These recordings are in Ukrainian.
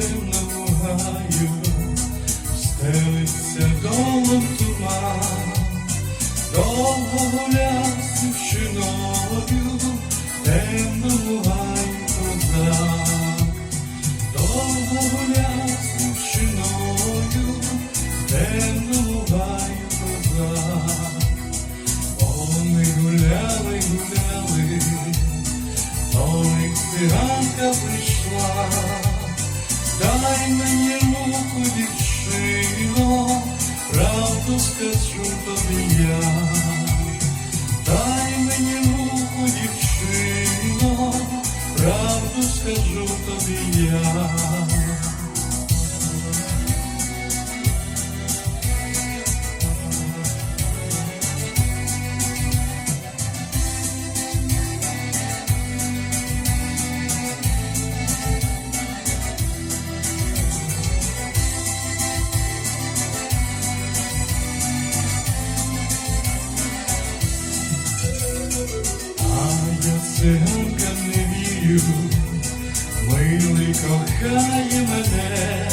темному гаю стелиться долом туман, довго гуляв дівчиною, в мені муку дівчино, правду скажу тобі я, дай мені муку дівчино, правду скажу тобі я. Не милий кохає мене,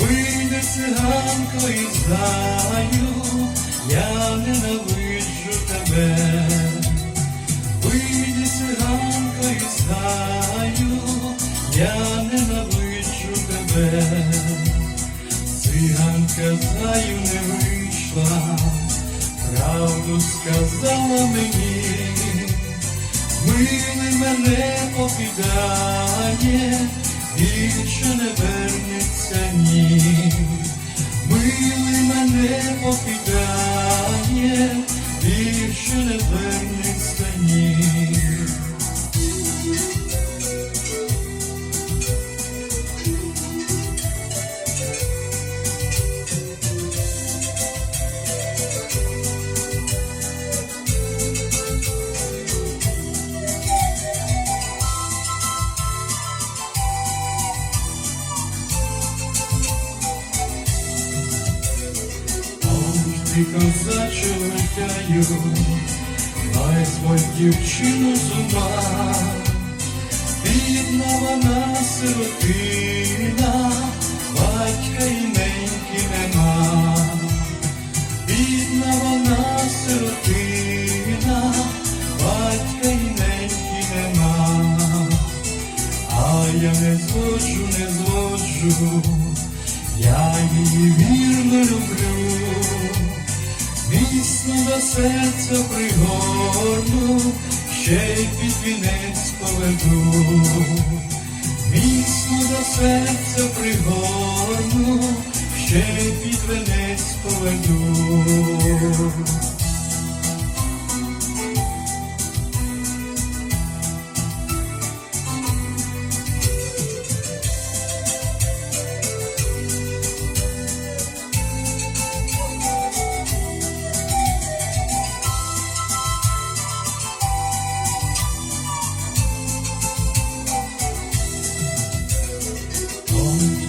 вийде циганко і знаю, я ненавиджу тебе, вийде циганко і знаю, я ненавиджу тебе, циганка знаю не вийшла. Правду сказала мені, милий мене покидає, більше не вернеться ні, милий мене покидає, більше не вернеться ні. Козачу летяю, дай свою дівчину з ума, бідна вона сиротина, батька і неньки нема, бідна вона сиротина, батька і неньки нема, а я не згоджу, не згоджу, я її вірно люблю. Міцно до серця пригорну, ще й під вінець поведу, пісню до серця пригорну, ще й під вінець поведу.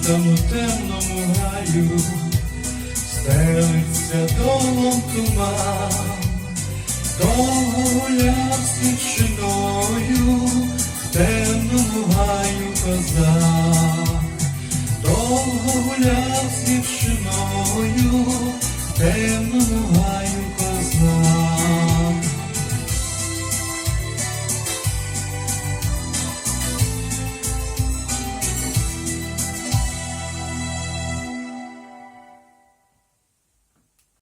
Тому темному гаю. Стелиться долом туман, довго гуляв з дівчиною, в темному гаю козак, довго гуляв з дівчиною, в темному.